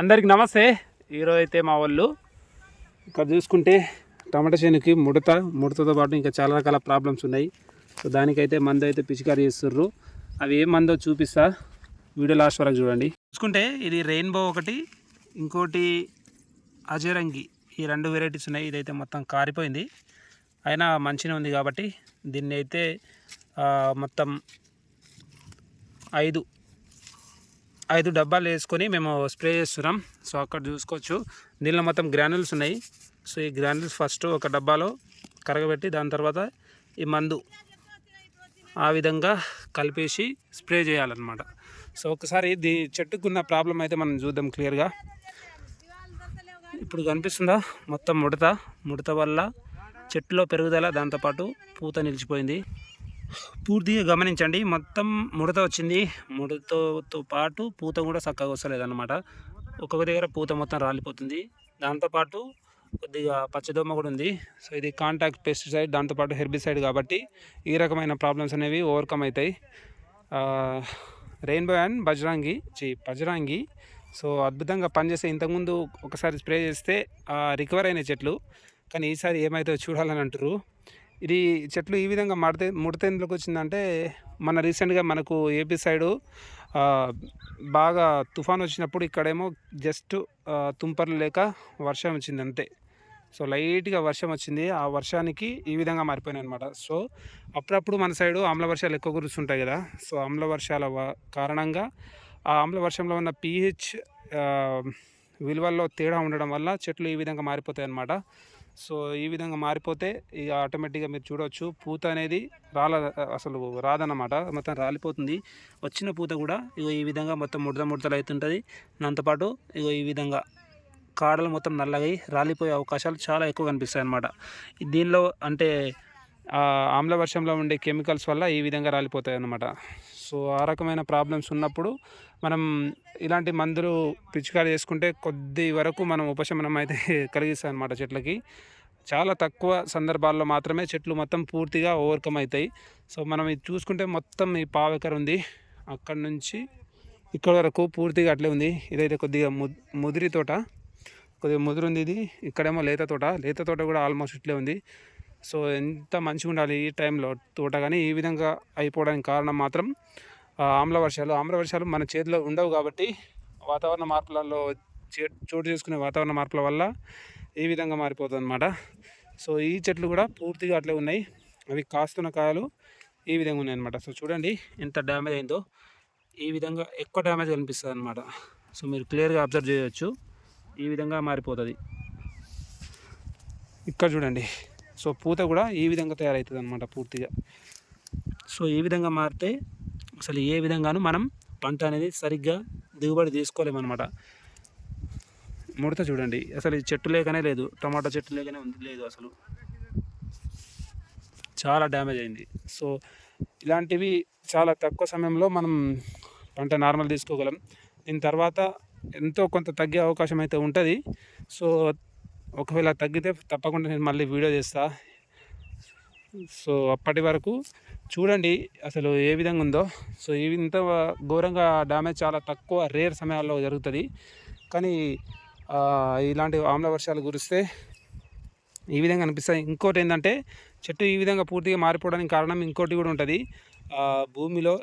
అందరికి నమస్తే. ఈరోజు అయితే మా వాళ్ళు. ఇక్కడ చూసుకుంటే టమాటా చేనుకి ముడత ముడతతో పాటు ఇంకా చాలా రకాల ప్రాబ్లమ్స్ ఉన్నాయి. సో దానికైతే మందు అయితే పిచికారీ చేస్తుర్రు. అవి ఏ మందో చూపిస్తా. వీడియో లాస్ట్ వరకు చూడండి. చూసుకుంటే ఇది రెయిన్బో ఒకటి ఇంకోటి అజరంగి. ఈ రెండు వెరైటీస్ ఉన్నాయి. ఇదైతే మొత్తం కారిపోయింది. అయినా మంచిగా ఉంది కాబట్టి దీన్ని అయితే మొత్తం ఐదు ఐదు డబ్బాలు వేసుకొని మేము స్ప్రే చేస్తున్నాం. సో అక్కడ చూసుకోవచ్చు. దీనిలో మొత్తం గ్రానుల్స్ ఉన్నాయి. సో ఈ గ్రానుల్స్ ఫస్ట్ ఒక డబ్బాలో కరగబెట్టి దాని తర్వాత ఈ మందు ఆ విధంగా కలిపేసి స్ప్రే చేయాలన్నమాట. సో ఒకసారి దీ చెట్టుకున్న ప్రాబ్లం అయితే మనం చూద్దాం క్లియర్గా. ఇప్పుడు కనిపిస్తుందా? మొత్తం ముడత. ముడత వల్ల చెట్టులో పెరుగుదల దాంతోపాటు పూత నిలిచిపోయింది. పూర్తిగా గమనించండి. మొత్తం ముడత వచ్చింది. ముడతతో పాటు పూత కూడా చక్కగా వస్తలేదు అనమాట ఒక్కొక్క దగ్గర పూత మొత్తం రాలిపోతుంది. దాంతోపాటు కొద్దిగా పచ్చదోమ కూడా ఉంది. సో ఇది కాంటాక్ట్ పెస్టిసైడ్ దాంతోపాటు హెర్బిసైడ్ కాబట్టి ఈ రకమైన ప్రాబ్లమ్స్ అనేవి ఓవర్కమ్ అవుతాయి. రెయిన్బో అండ్ బజరాంగి చి బజరాంగి. సో అద్భుతంగా పనిచేస్తే ఇంతకుముందు ఒకసారి స్ప్రే చేస్తే రికవర్ అయిన చెట్లు. కానీ ఈసారి ఏమైతే చూడాలని అంటారు ఇది చెట్లు ఈ విధంగా మడత ముడత ఎందుకు వచ్చిందంటే మన రీసెంట్గా మనకు ఏపీ సైడు బాగా తుఫాన్ వచ్చినప్పుడు ఇక్కడేమో జస్ట్ తుంపర్లు లేక వర్షం వచ్చింది అంతే. సో లైట్గా వర్షం వచ్చింది. ఆ వర్షానికి ఈ విధంగా మారిపోయినాయి అనమాట సో అప్పుడప్పుడు మన సైడు ఆమ్ల వర్షాలు ఎక్కువ కురుస్తుంటాయి కదా. సో ఆమ్ల వర్షాల కారణంగా ఆ ఆమ్ల వర్షంలో ఉన్న పీహెచ్ విలువల్లో తేడా ఉండడం వల్ల చెట్లు ఈ విధంగా మారిపోతాయి అన్నమాట. సో ఈ విధంగా మారిపోతే ఇక ఆటోమేటిక్గా మీరు చూడవచ్చు పూత అనేది రాల అసలు రాదన్నమాట. మొత్తం రాలిపోతుంది. వచ్చిన పూత కూడా ఇగో ఈ విధంగా మొత్తం ముడత ముడతలు అవుతుంటుంది దాంతోపాటు ఇగో ఈ విధంగా కాడలు మొత్తం నల్లగా రాలిపోయే అవకాశాలు చాలా ఎక్కువ కనిపిస్తాయి అన్నమాట. దీనిలో అంటే ఆమ్ల వర్షంలో ఉండే కెమికల్స్ వల్ల ఈ విధంగా రాలిపోతాయి అన్నమాట సో ఆ రకమైన ప్రాబ్లమ్స్ ఉన్నప్పుడు మనం ఇలాంటి మందులు పిచికారి చేసుకుంటే కొద్ది వరకు మనం ఉపశమనం అయితే కలిగిస్తాయి అన్నమాట చెట్లకి. చాలా తక్కువ సందర్భాల్లో మాత్రమే చెట్లు మొత్తం పూర్తిగా ఓవర్కమ్ అవుతాయి. సో మనం ఇది చూసుకుంటే మొత్తం ఈ పావెకర్ ఉంది. అక్కడ నుంచి ఇక్కడ వరకు పూర్తిగా అట్లే ఉంది. ఇదైతే కొద్దిగా ము- ముదిరి తోట. కొద్దిగా ముదిరి ఉంది ఇది. ఇక్కడేమో లేత తోట. లేత తోట కూడా ఆల్మోస్ట్ ఇట్లే ఉంది. సో ఎంత మంచిగా ఉండాలి ఈ టైంలో తోట కానీ ఈ విధంగా అయిపోవడానికి కారణం మాత్రం ఆమ్ల వర్షాలు. ఆమ్ల వర్షాలు మన చేతిలో ఉండవు కాబట్టి వాతావరణ మార్పులలో చే- చోటు చేసుకునే వాతావరణ మార్పుల వల్ల ఈ విధంగా మారిపోతుంది అనమాట సో ఈ చెట్లు కూడా పూర్తిగా అట్లే ఉన్నాయి. అవి కాస్తున్న కాయలు ఈ విధంగా ఉన్నాయి అనమాట సో చూడండి ఎంత డ్యామేజ్ అయిందో. ఈ విధంగా ఎక్కువ డ్యామేజ్ కనిపిస్తుంది అనమాట సో మీరు క్లియర్గా అబ్జర్వ్ చేయవచ్చు ఈ విధంగా మారిపోతుంది. ఇక్కడ చూడండి. సో పూత కూడా ఈ విధంగా తయారవుతుంది అనమాట పూర్తిగా. సో ఈ విధంగా మారితే అసలు ఏ విధంగానూ మనం పంట అనేది సరిగ్గా దిగుబడి తీసుకోలేమన్నమాట. ముడత చూడండి. అసలు ఈ చెట్టు లేకనే లేదు. టమాటా చెట్టు లేకనే ఉంది లేదు అసలు. చాలా డ్యామేజ్ అయింది. సో ఇలాంటివి చాలా తక్కువ సమయంలో మనం పంట నార్మల్ తీసుకోగలం. దీని తర్వాత ఎంతో కొంత తగ్గే అవకాశం అయితే ఉంటుంది. సో ఒకవేళ తగ్గితే తప్పకుండా నేను మళ్ళీ వీడియో చేస్తా. సో అప్పటి వరకు చూడండి అసలు ఏ విధంగా ఉందో. సో ఇవి ఇంత ఘోరంగా డ్యామేజ్ చాలా తక్కువ రేర్ సమయాల్లో జరుగుతుంది. కానీ ఇలాంటి ఆమ్ల వర్షాలు కురిస్తే ఈ విధంగా అనిపిస్తుంది. ఇంకోటి ఏంటంటే చెట్టు ఈ విధంగా పూర్తిగా మారిపోవడానికి కారణం ఇంకోటి కూడా ఉంటుంది. భూమిలో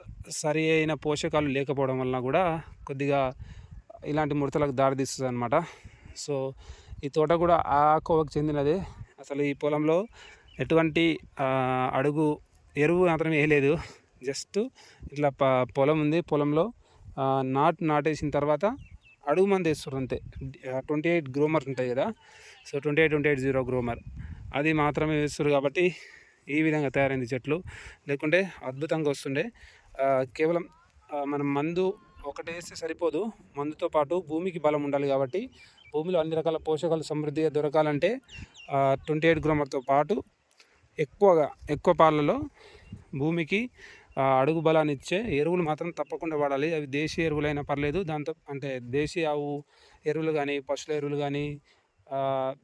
సరి అయిన పోషకాలు లేకపోవడం వలన కూడా కొద్దిగా ఇలాంటి ముడతలకు దారితీస్తుంది అనమాట సో ఈ తోట కూడా ఆ కోవకు చెందినదే. అసలు ఈ పొలంలో ఎటువంటి అడుగు ఎరువు మాత్రం వేయలేదు. జస్ట్ ఇట్లా ప పొలం ఉంది. పొలంలో నాటు నాటేసిన తర్వాత అడుగు మంది వేస్తారు అంతే. ట్వంటీ ఎయిట్ గ్రోమర్ ఉంటాయి కదా. So twenty eight twenty eight zero Gromor. అది మాత్రమే వేస్తారు కాబట్టి ఈ విధంగా తయారైంది చెట్లు. లేకుంటే అద్భుతంగా వస్తుండే. కేవలం మనం మందు ఒకటి వేస్తే సరిపోదు. మందుతో పాటు భూమికి బలం ఉండాలి కాబట్టి భూమిలో అన్ని రకాల పోషకాలు సమృద్ధిగా దొరకాలంటే ట్వంటీ ఎయిట్ గ్రోమర్తో పాటు ఎక్కువగా ఎక్కువ పాలలో భూమికి అడుగు బలాన్ని ఇచ్చే ఎరువులు మాత్రం తప్పకుండా వాడాలి. అవి దేశీయ ఎరువులైనా పర్లేదు దాంతో అంటే దేశీయ ఆవు ఎరువులు కానీ పశువుల ఎరువులు కానీ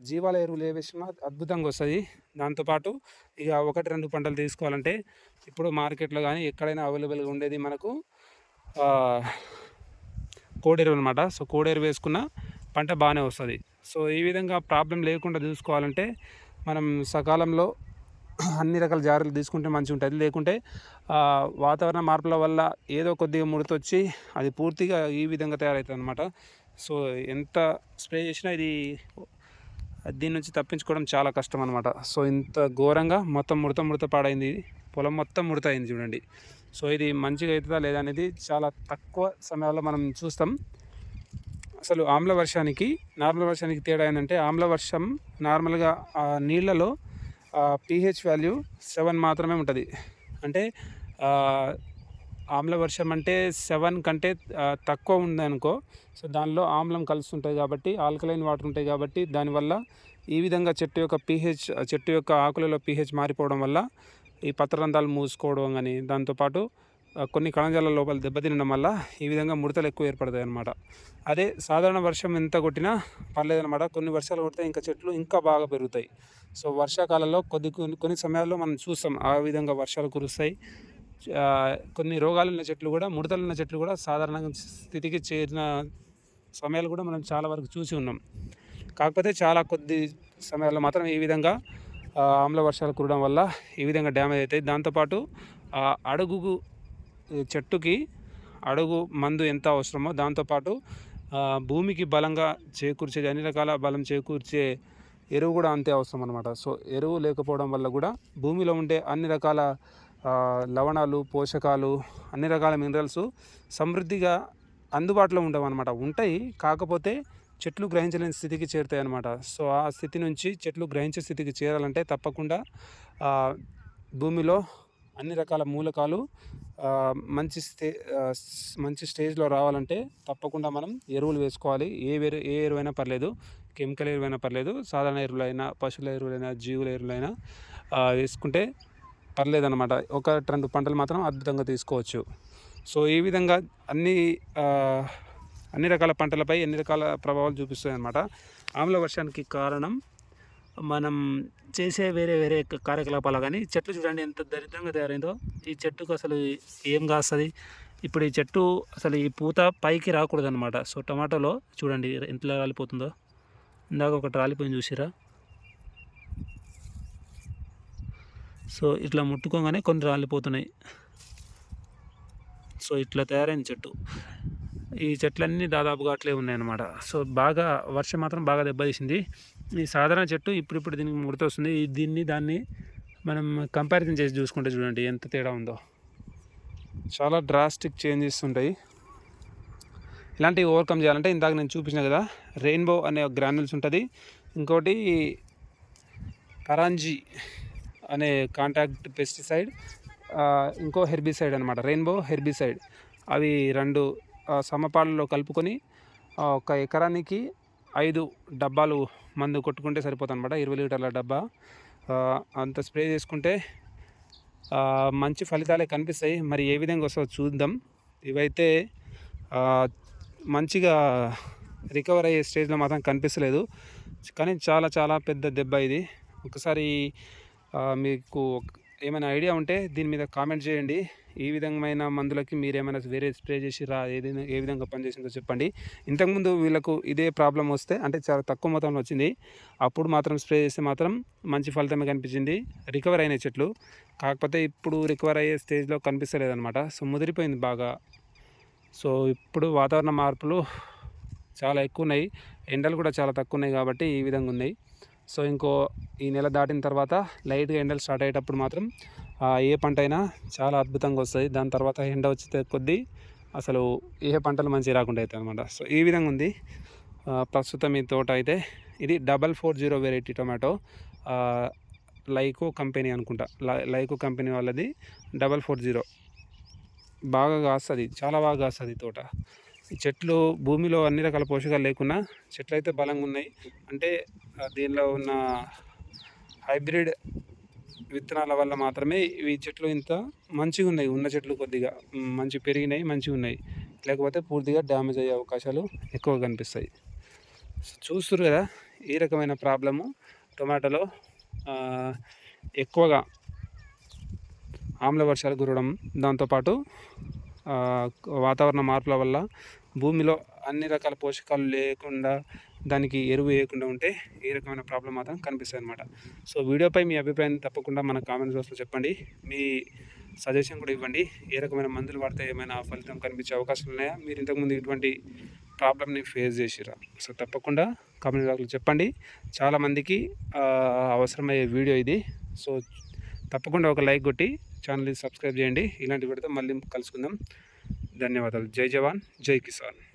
జీవాల ఎరువులు ఏ వేసినా అద్భుతంగా వస్తుంది దాంతోపాటు ఇక ఒకటి రెండు పంటలు తీసుకోవాలంటే ఇప్పుడు మార్కెట్లో కానీ ఎక్కడైనా అవైలబుల్గా ఉండేది మనకు ఆ, కోడెరువు అనమాట సో కోడెరువు వేసుకున్న పంట బాగానే వస్తుంది. సో ఈ విధంగా ప్రాబ్లం లేకుండా చూసుకోవాలంటే మనం సకాలంలో అన్ని రకాల జాగ్రత్తలు తీసుకుంటే మంచిగా ఉంటుంది లేకుంటే వాతావరణ మార్పుల వల్ల ఏదో కొద్దిగా ముడతొచ్చి అది పూర్తిగా ఈ విధంగా తయారవుతుంది అనమాట సో ఎంత స్ప్రే చేసినా ఇది దీని నుంచి తప్పించుకోవడం చాలా కష్టం అనమాట సో ఇంత ఘోరంగా మొత్తం ముడత ముడత పాడైంది. పొలం మొత్తం ముడత అయింది చూడండి. సో ఇది మంచిగా అవుతుందా లేదా అనేది చాలా తక్కువ సమయాల్లో మనం చూస్తాం. అసలు ఆమ్ల వర్షానికి నార్మల్ వర్షానికి తేడా ఏంటంటే ఆమ్ల వర్షం నార్మల్గా నీళ్ళలో పీహెచ్ వాల్యూ సెవెన్ మాత్రమే ఉంటుంది. అంటే ఆమ్ల వర్షం అంటే సెవెన్ కంటే తక్కువ ఉందనుకో సో దానిలో ఆమ్లం కలుస్తుంటాయి కాబట్టి ఆల్కలైన్ వాటర్ ఉంటాయి కాబట్టి దానివల్ల ఈ విధంగా చెట్టు యొక్క పీహెచ్ చెట్టు యొక్క ఆకులలో పీహెచ్ మారిపోవడం వల్ల ఈ పత్రరంధ్రాలు మూసుకోవడం కానీ దాంతోపాటు కొన్ని కణజాల లోపల దెబ్బతినడం వల్ల ఈ విధంగా ముడతలు ఎక్కువ ఏర్పడతాయి అన్నమాట అదే సాధారణ వర్షం ఎంత కొట్టినా పర్లేదన్నమాట. కొన్ని వర్షాలు కొడితే ఇంకా చెట్లు ఇంకా బాగా పెరుగుతాయి. సో వర్షాకాలంలో కొద్ది కొన్ని కొన్ని సమయాల్లో మనం చూస్తాం ఆ విధంగా వర్షాలు కురుస్తాయి. కొన్ని రోగాలు ఉన్న చెట్లు కూడా ముడతలు ఉన్న చెట్లు కూడా సాధారణ స్థితికి చేరిన సమయాలు కూడా మనం చాలా వరకు చూసి ఉన్నాం. కాకపోతే చాలా కొద్ది సమయాల్లో మాత్రం ఈ విధంగా ఆమ్ల వర్షాలు కురడం వల్ల ఈ విధంగా డ్యామేజ్ అవుతాయి. దాంతోపాటు అడుగుకు చెట్టుకి అడుగు మందు ఎంత అవసరమో దాంతోపాటు భూమికి బలంగా చేకూర్చే అన్ని రకాల బలం చేకూర్చే ఎరువు కూడా అంతే అవసరం అనమాట సో ఎరువు లేకపోవడం వల్ల కూడా భూమిలో ఉండే అన్ని రకాల లవణాలు పోషకాలు అన్ని రకాల మినరల్స్ సమృద్ధిగా అందుబాటులో ఉండవు అనమాట ఉంటాయి కాకపోతే చెట్లు గ్రహించలేని స్థితికి చేరుతాయి అనమాట సో ఆ స్థితి నుంచి చెట్లు గ్రహించే స్థితికి చేరాలంటే తప్పకుండా భూమిలో అన్ని రకాల మూలకాలు మంచి స్టే మంచి స్టేజ్లో రావాలంటే తప్పకుండా మనం ఎరువులు వేసుకోవాలి. ఏ ఎరు ఏ ఎరువైనా పర్లేదు. కెమికల్ ఎరువైనా పర్లేదు. సాధారణ ఎరువులైనా పశువుల ఎరువులైనా జీవుల ఎరువులైనా వేసుకుంటే పర్లేదన్నమాట. ఒక రెండు పంటలు మాత్రం అద్భుతంగా తీసుకోవచ్చు. సో ఈ విధంగా అన్ని అన్ని రకాల పంటలపై ఎన్ని రకాల ప్రభావాలు చూపిస్తాయి అన్నమాట ఆమ్ల వర్షానికి కారణం మనం చేసే వేరే వేరే కార్యకలాపాలు కానీ చెట్లు చూడండి ఎంత దరిద్రంగా తయారైందో. ఈ చెట్టుకు అసలు ఏం కాస్తుంది? ఇప్పుడు ఈ చెట్టు అసలు ఈ పూత పైకి రాకూడదు అనమాట సో టమాటోలో చూడండి ఎంతలా రాలిపోతుందో. ఇందాక ఒకటి రాలిపోయింది చూసిరా సో ఇట్లా ముట్టుకోగానే కొన్ని రాలిపోతున్నాయి. సో ఇట్లా తయారైన చెట్టు. ఈ చెట్లన్నీ దాదాపుగా అట్లే ఉన్నాయన్నమాట. సో బాగా వర్షం మాత్రం బాగా దెబ్బతీసింది. ఈ సాధారణ చెట్టు ఇప్పుడిప్పుడు దీనికి ముడత వస్తుంది దీన్ని దాన్ని మనం కంపారిజన్ చేసి చూసుకుంటే చూడండి ఎంత తేడా ఉందో. చాలా డ్రాస్టిక్ చేంజెస్ ఉంటాయి. ఇలాంటివి ఓవర్కమ్ చేయాలంటే ఇందాక నేను చూపించిన కదా రెయిన్బో అనే గ్రాన్యుల్స్ ఉంటుంది. ఇంకోటి కరాంజీ అనే కాంటాక్ట్ పెస్టిసైడ్ ఇంకో హెర్బిసైడ్ అనమాట రెయిన్బో హెర్బిసైడ్ అవి రెండు సమపాలలో కలుపుకొని ఒక ఎకరానికి ఐదు డబ్బాలు మందు కొట్టుకుంటే సరిపోతుంది అనమాట ఇరవై లీటర్ల డబ్బా. అంత స్ప్రే చేసుకుంటే మంచి ఫలితాలే కనిపిస్తాయి. మరి ఏ విధంగా వస్తుందో చూద్దాం. ఇవైతే మంచిగా రికవర్ అయ్యే స్టేజ్లో మాత్రం కనిపిస్తలేదు. కానీ చాలా చాలా పెద్ద దెబ్బ ఇది. ఒకసారి మీకు ఏమైనా ఐడియా ఉంటే దీని మీద కామెంట్ చేయండి. ఈ విధమైన మందులకి మీరు ఏమైనా వేరే స్ప్రే చేసి రా ఏదైనా ఏ విధంగా పనిచేసిందో చెప్పండి. ఇంతకుముందు వీళ్ళకు ఇదే ప్రాబ్లం వస్తే అంటే చాలా తక్కువ మొత్తంలో వచ్చింది. అప్పుడు మాత్రం స్ప్రే చేస్తే మాత్రం మంచి ఫలితమే కనిపించింది. రికవర్ అయిన చెట్లు. కాకపోతే ఇప్పుడు రికవర్ అయ్యే స్టేజ్లో కనిపిస్తలేదనమాట సో ముదిరిపోయింది బాగా. సో ఇప్పుడు వాతావరణ మార్పులు చాలా ఎక్కువ ఉన్నాయి. ఎండలు కూడా చాలా తక్కువ ఉన్నాయి కాబట్టి ఈ విధంగా ఉన్నాయి. సో ఇంకో ఈ నెల దాటిన తర్వాత లైట్గా ఎండలు స్టార్ట్ అయ్యేటప్పుడు మాత్రం ఏ పంట అయినా చాలా అద్భుతంగా వస్తుంది. దాని తర్వాత ఎండ వచ్చే కొద్దీ అసలు ఏ పంటలు మంచిగా రాకుండా అవుతాయి అనమాట సో ఈ విధంగా ఉంది. ప్రస్తుతం ఈ తోట అయితే ఇది double four zero variety tomato లైకో company అనుకుంటా. లైకో కంపెనీ వాళ్ళది డబల్ ఫోర్ జీరో. బాగా కాస్తుంది. చాలా బాగా కాస్తుంది తోట. చెట్లు భూమిలో అన్ని రకాల పోషకాలు లేకున్నా చెట్లు అయితే బలంగా ఉన్నాయి అంటే దీనిలో ఉన్న హైబ్రిడ్ విత్తనాల వల్ల మాత్రమే ఇవి చెట్లు ఇంత మంచిగా ఉన్నాయి ఉన్న చెట్లు కొద్దిగా మంచి పెరిగినాయి మంచిగా ఉన్నాయి లేకపోతే పూర్తిగా డ్యామేజ్ అయ్యే అవకాశాలు ఎక్కువ కనిపిస్తాయి. చూస్తారు కదా ఈ రకమైన ప్రాబ్లము టొమాటోలో ఎక్కువగా ఆమ్ల వర్షాలు కురవడం. దాంతోపాటు వాతావరణ మార్పుల వల్ల భూమిలో అన్ని రకాల పోషకాలు లేకుండా దానికి ఎరువు వేయకుండా ఉంటే ఏ రకమైన ప్రాబ్లం మాత్రం కనిపిస్తుంది అనమాట సో వీడియోపై మీ అభిప్రాయం తప్పకుండా మన కామెంట్ బాక్స్లో చెప్పండి. మీ సజెషన్ కూడా ఇవ్వండి. ఏ రకమైన మందులు వాడితే ఏమైనా ఫలితం కనిపించే అవకాశాలు ఉన్నాయా? మీరు ఇంతకుముందు ఇటువంటి ప్రాబ్లమ్ని ఫేస్ చేసిరా? సో తప్పకుండా కామెంట్ బాక్స్లో చెప్పండి. చాలామందికి అవసరమయ్యే వీడియో ఇది. సో తప్పకుండా ఒక లైక్ కొట్టి ఛానల్ని సబ్స్క్రైబ్ చేయండి. ఇలాంటి పెడితే మళ్ళీ కలుసుకుందాం. ధన్యవాదాలు. జై జవాన్. జై కిసాన్.